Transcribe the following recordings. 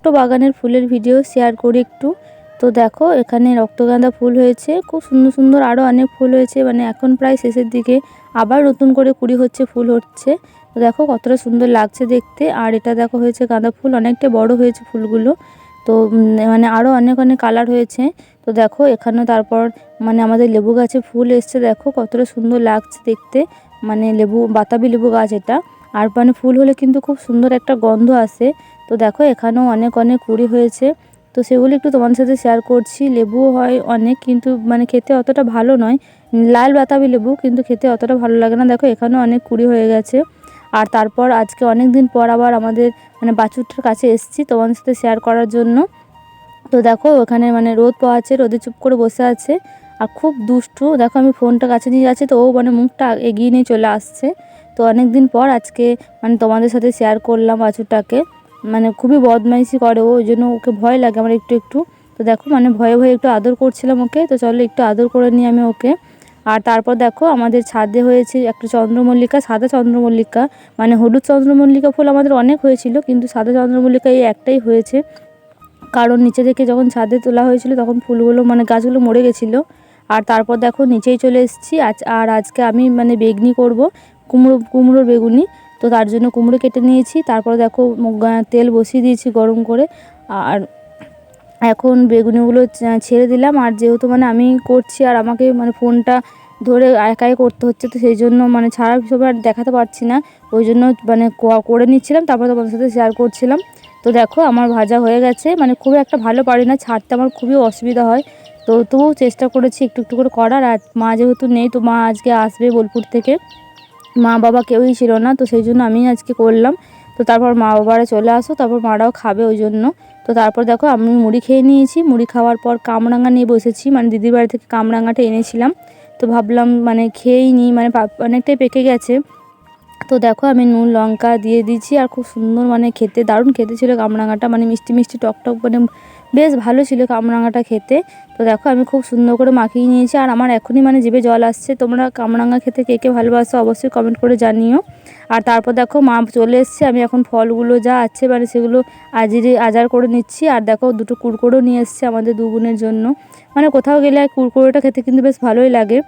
ছোট্ট বাগানের ফুলের ভিডিও শেয়ার করি একটু। তো দেখো, এখানে রক্তগাঁদা ফুল হয়েছে। খুব সুন্দর সুন্দর আরও অনেক ফুল হয়েছে। মানে এখন প্রায় শেষের দিকে। আবার নতুন করে কুড়ি হচ্ছে, ফুল হচ্ছে। তো দেখো কতটা সুন্দর লাগছে দেখতে। আর এটা দেখো হয়েছে গাঁদা ফুল। অনেকটা বড় হয়েছে ফুলগুলো। তো মানে আরও অনেক অনেক কালার হয়েছে। তো দেখো এখানেও তারপর মানে আমাদের লেবু গাছে ফুল এসছে। দেখো কতটা সুন্দর লাগছে দেখতে। মানে লেবু, বাতাবি লেবু গাছ এটা। আর মানে ফুল হলে কিন্তু খুব সুন্দর একটা গন্ধ আসে। তো দেখো, এখানেও অনেক অনেক কুড়ি হয়েছে। তো সেগুলো একটু তোমাদের সাথে শেয়ার করছি। লেবুও হয় অনেক, কিন্তু মানে খেতে অতটা ভালো নয়। লাল বাতাবি লেবু, কিন্তু খেতে অতটা ভালো লাগে না। দেখো, এখানেও অনেক কুড়ি হয়ে গেছে। আর তারপর আজকে অনেক দিন পর আবার আমাদের মানে বাছুরটার কাছে এসেছি তোমাদের সাথে শেয়ার করার জন্য। তো দেখো, ওখানে মানে রোদ পাওয়া আছে রোদে চুপ করে বসে আছে। আর খুব দুষ্টু। দেখো, আমি ফোনটা কাছে নিয়ে যাচ্ছি, তো ও মানে মুখটা এগিয়ে নিয়ে চলে আসছে। তো অনেক দিন পর আজকে মানে তোমাদের সাথে শেয়ার করলাম বাছুরটাকে। মানে খুবই বদমাইশি করে, ও ওই জন্য ওকে ভয় লাগে আমার একটু একটু। তো দেখো মানে ভয়ে ভয়ে একটু আদর করছিলাম ওকে। তো চলো একটু আদর করে নিই আমি ওকে। আর তারপর দেখো, আমাদের ছাদে হয়েছে একটা চন্দ্রমল্লিকা, সাদা চন্দ্রমল্লিকা। মানে হলুদ চন্দ্রমল্লিকা ফুল আমাদের অনেক হয়েছিল, কিন্তু সাদা চন্দ্রমল্লিকা এই একটাই হয়েছে। কারণ নিচে থেকে যখন ছাদে তোলা হয়েছিল, তখন ফুলগুলো মানে গাছগুলো মরে গেছিল। আর তারপর দেখো, নিচেই চলে এসেছি। আজ, আর আজকে আমি মানে বেগনি করব, কুমড়ো, কুমড়োর বেগুনি। তো তার জন্য কুমড়ো কেটে নিয়েছি। তারপর দেখো তেল বসিয়ে দিয়েছি গরম করে। আর এখন বেগুনিগুলো ছেড়ে দিলাম। আর যেহেতু মানে আমি করছি আর আমাকে মানে ফোনটা ধরে একাই করতে হচ্ছে, তো সেই জন্য মানে ছাড়া হিসেবে আর দেখাতে পারছি না। ওই জন্য মানে করে নিচ্ছিলাম। তারপর তোমাদের সাথে শেয়ার করছিলাম। তো দেখো আমার ভাজা হয়ে গেছে। মানে খুব একটা ভালো পারি না। ছাড়তে আমার খুবই অসুবিধা হয়। তো তবুও চেষ্টা করেছি একটু একটু করে করার। আর মা যেহেতু নেই, তো মা আজকে আসবে বোলপুর থেকে। মা বাবা কেউই ছিল না, তো সেই জন্য আমি আজকে করলাম। তো তারপর মা বাবারা চলে আসো, তারপর মারাও খাবে ওই জন্য। তো তারপর দেখো আমি মুড়ি খেয়ে নিয়েছি, মুড়ি খাওয়ার পর কামরাঙা নিয়ে বসেছি মানে দিদির বাড়ি থেকে কামরাঙাটা এনেছিলাম। তো ভাবলাম মানে খেয়েই নিই মানে অনেকটাই পেকে গেছে। তো দেখো আমি নুন, লঙ্কা দিয়ে দিয়েছি, আর খুব সুন্দর মানে খেতে, দারুণ খেতে ছিল কামরাঙাটা মানে মিষ্টি মিষ্টি টক টক মানে বেশ ভালো ছিল কামরাঙাটা খেতে। তো দেখো আমি খুব সুন্দর করে মাখিয়ে নিয়েছি। আর আমার এখনই মানে জিভে জল আসছে। তোমরা কামরাঙা খেতে কে কে ভালোবাসো অবশ্যই কমেন্ট করে জানিও। আর তারপর দেখো মা চলে এসছে। আমি এখন ফলগুলো যা আছে মানে সেগুলো আজিরে আজার করে নিচ্ছি। আর দেখো দুটো কুরকুরেও নিয়ে এসছে আমাদের দু জন্য। মানে কোথাও গেলে কুরকুরেটা খেতে কিন্তু বেশ ভালোই লাগে।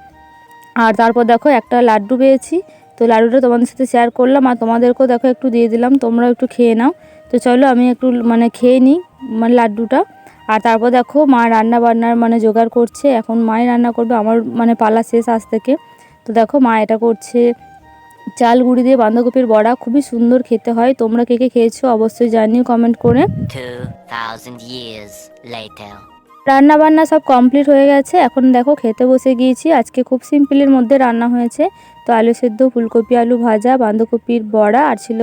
আর তারপর দেখো একটা লাড্ডু পেয়েছি। তো লাড্ডুটা তোমাদের সাথে শেয়ার করলাম। আর তোমাদেরকেও দেখো একটু দিয়ে দিলাম। তোমরাও একটু খেয়ে নাও। তো চলো আমি একটু মানে খেয়ে নিই মানে লাড্ডুটা। আর তারপর দেখো মা রান্না বান্নার মানে জোগাড় করছে। এখন মাই রান্না করবে আমার মানে পালা শেষ আজ থেকে। তো দেখো মা এটা করছে। চাল গুঁড়ি দিয়ে বাঁধাকপির বড়া খুবই সুন্দর খেতে হয়। তোমরা কে কে খেয়েছো অবশ্যই জানিও কমেন্ট করে। রান্না বান্না সব কমপ্লিট হয়ে গেছে। এখন দেখো খেতে বসে গিয়েছি। আজকে খুব সিম্পলের মধ্যে রান্না হয়েছে। তো আলু সেদ্ধ ফুলকপি আলু ভাজা বাঁধাকপির বড়া আর ছিল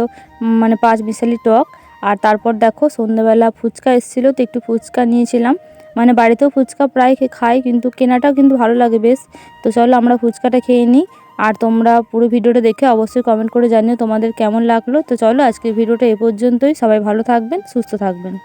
মানে পাঁচ মিশালি টক। আর তারপর দেখো সন্ধ্যেবেলা ফুচকা এসেছিল তো একটু ফুচকা নিয়েছিলাম। মানে বাড়িতেও ফুচকা প্রায় খাই, কিন্তু কেনাটাও কিন্তু ভালো লাগে বেশ। তো চলো আমরা ফুচকাটা খেয়ে নিই। আর তোমরা পুরো ভিডিওটা দেখে অবশ্যই কমেন্ট করে জানিও তোমাদের কেমন লাগল। তো চলো আজকের ভিডিওটা এ পর্যন্তই। সবাই ভালো থাকবেন, সুস্থ থাকবেন।